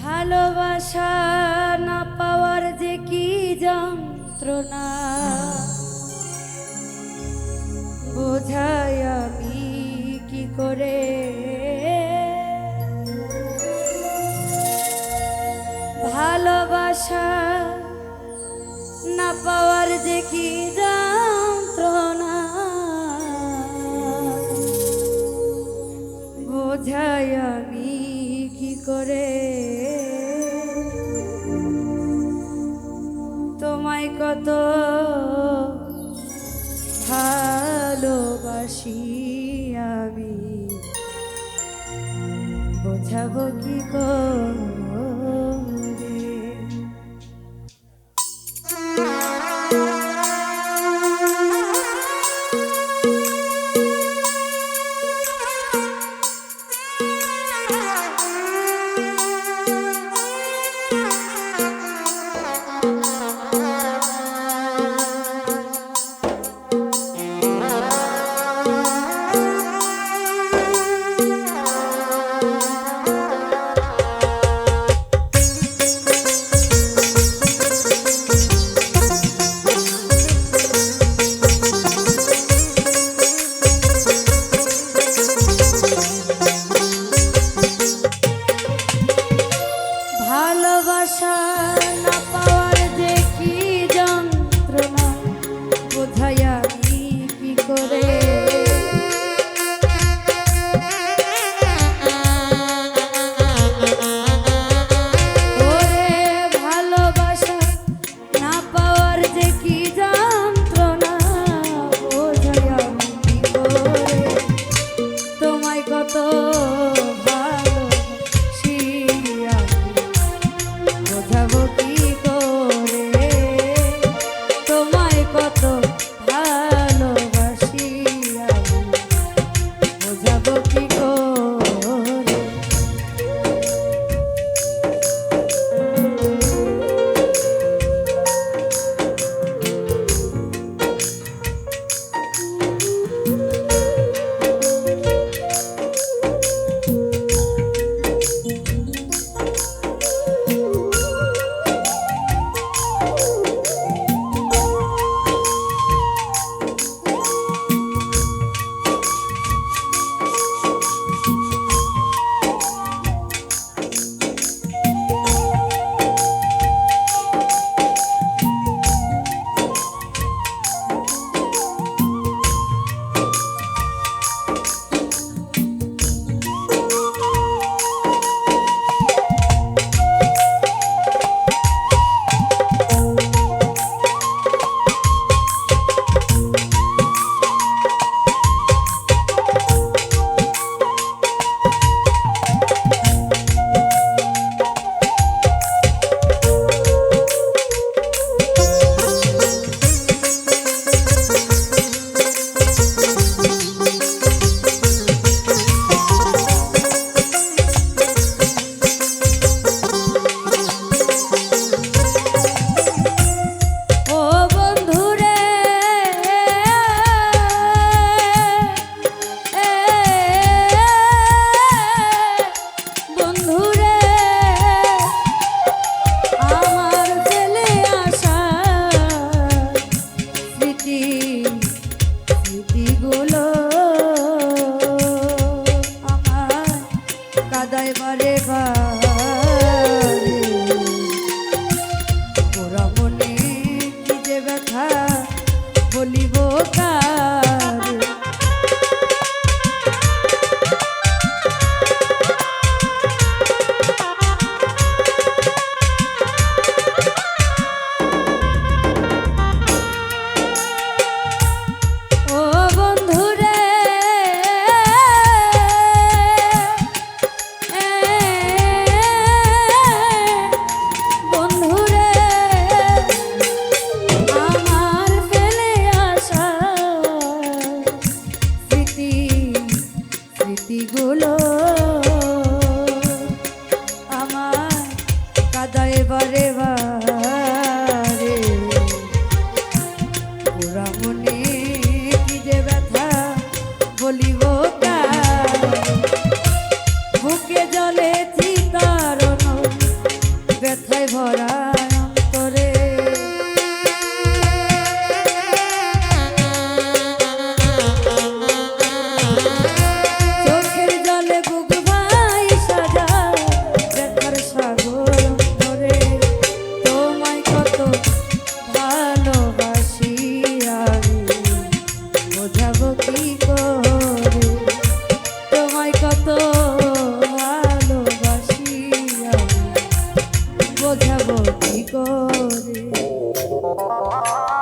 ভালোবাসা না পাওয়ার যে কি যন্ত্রণা? বোঝায় আমি কি করে? ভালোবাসা না পাওয়ার যে কি যন্ত্রণা? বোঝায় আমি কি করে? তো ভালোবাসি আমি। বোঝাবো কি কর? Oh,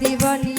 দিবানি